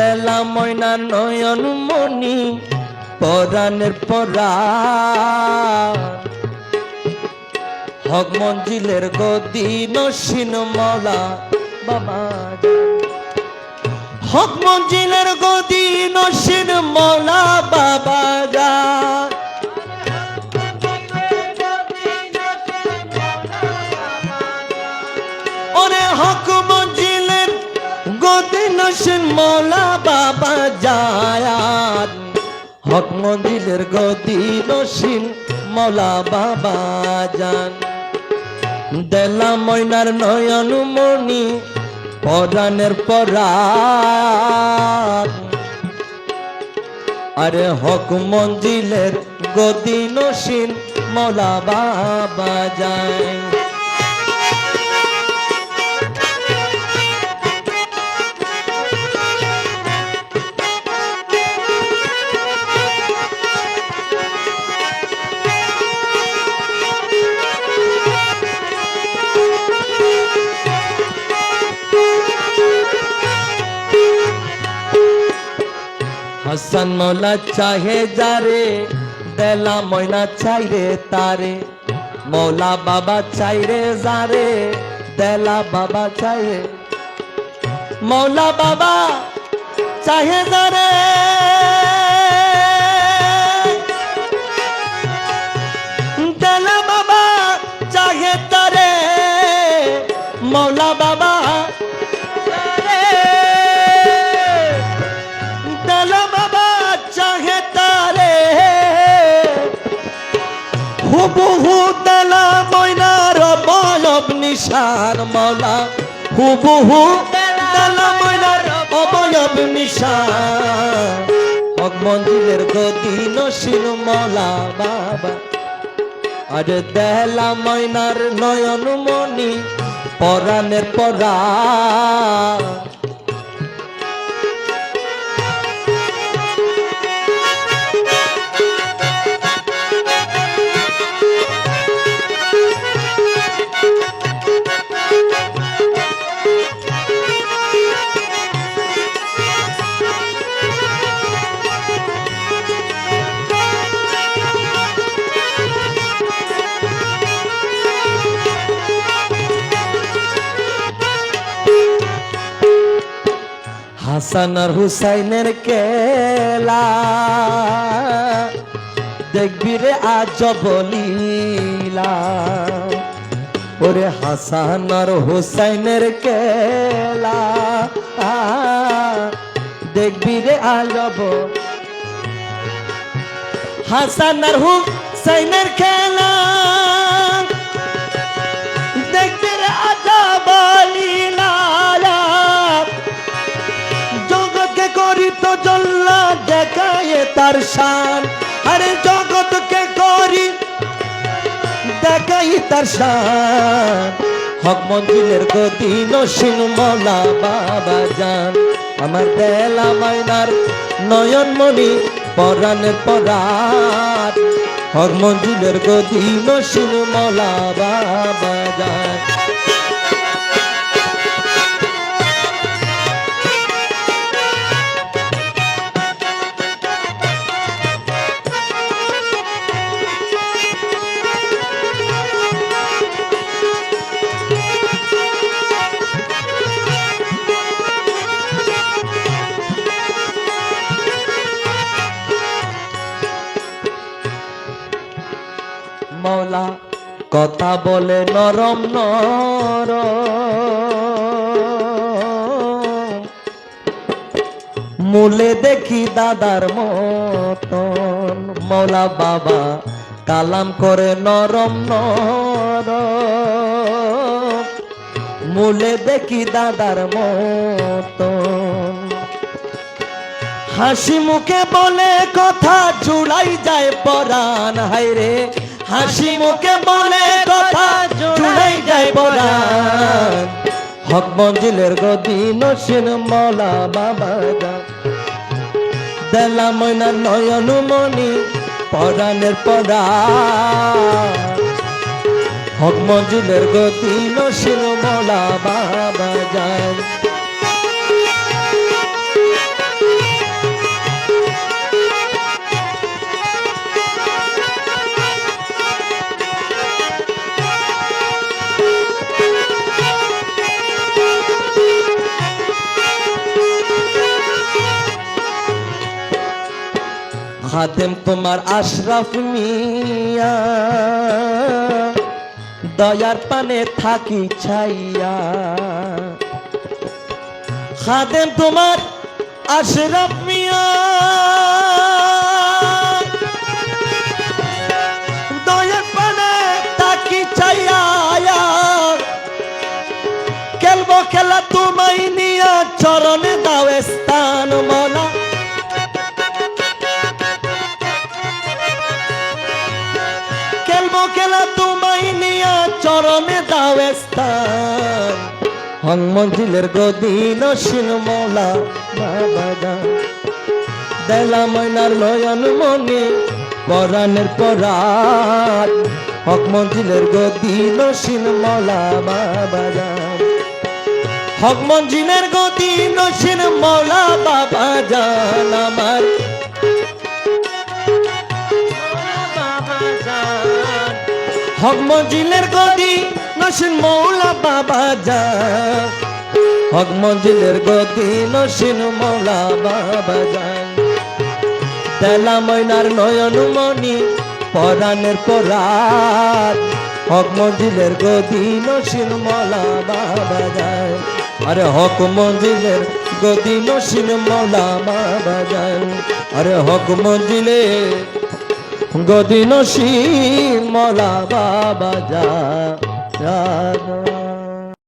দেলা ময়না নয়ন মনি পরাণের পরা। হক মঞ্জিলের গদি নসীন মলা, বাবা হক মঞ্জিলের গদি নসীন মলা, বাবা যা হক নসীন মলা বাবা যায় হক মঞ্জিলের গদি নসীন মলা বাবা যান দেলা ময়নার নয়ন মণি পরাণের পরাণ আরে হক মঞ্জিলের গদি নসীন মলা বাবা যায় হাসান মোলা চাহে যারে দেলা ময়না চাইরে তারে। মৌলা বাবা চাইরে যারে দেলা বাবা চাইরে। মৌলা বাবা চাহে যারে। নিশান মৌলা, হুবহু দেলা অবয়ব হক মন্দিরের গতি নসীন মৌলা, বাবা। আর দেলা ময়নার নয়ন মণি পরাণের পরা। হাসান আর হুসাইনের কেলা। দেখবি রে আজ বলিলা ওরে হাসান আর হুসাইনের কেলা। দেখবি রে আজব। হাসান আর হুসাইনের খেলা করি তো জল্লা দেখায় তার শান। আরে জগৎকে করি দেখাই তার শান। হক মঞ্জিলের গতি নসীন মলা বাবা জান। আমার দেলা মাইনার নয়ন মণি পরাণের পরাণ হক মঞ্জিলের গতি নসীন মলা বাবা জান। মৌলা কথা বলে নরম নর। মূলে দেখি দাদার মতন মৌলা বাবা কালাম করে নরম নর। মূলে দেখি দাদার মতন। হাসি মুখে বলে, কথা জুড়াই যায় পরাণ, হায়রে হাসি মুখে বলে কথা জুড়াই যায় পরাণ হক মঞ্জিলের গদি নসীন মলা বাবা দেলা ময়না নয়ন মণি পরাণের পরা হক মঞ্জিলের গতি নসীন মলা বাবা যায় খাদেম তোমার আশরাফ মিয়া দয়ার পানে থাকি ছাইয়া। হাতেম তোমার আশরাফ মিয়া খেলা তোমায় নিয়া চরণে দাও স্থান। হং গদিন শিল মৌলা, বাবা দেলা ময়নার নয়ন মনে, পরাণের পরাণ হক গদিন শিল মৌলা, বাবা হক মঞ্জিলের গদিন শিল মৌলা, বাবা জান আমার। হক মঞ্জিলের গদি নসিন মৌলা বাবা যা। হক মঞ্জিলের গদি নসিন মৌলা বাবা যা। তেলা ময়নার নয়ন মণি, পরাণের পরাত হক মঞ্জিলের গদি নসিন মৌলা বাবা যায় আরে হক মঞ্জিলের গদি নসিন মৌলা বাবা যায় আরে হক মঞ্জিলের গদিন শিমলা বাবা যা।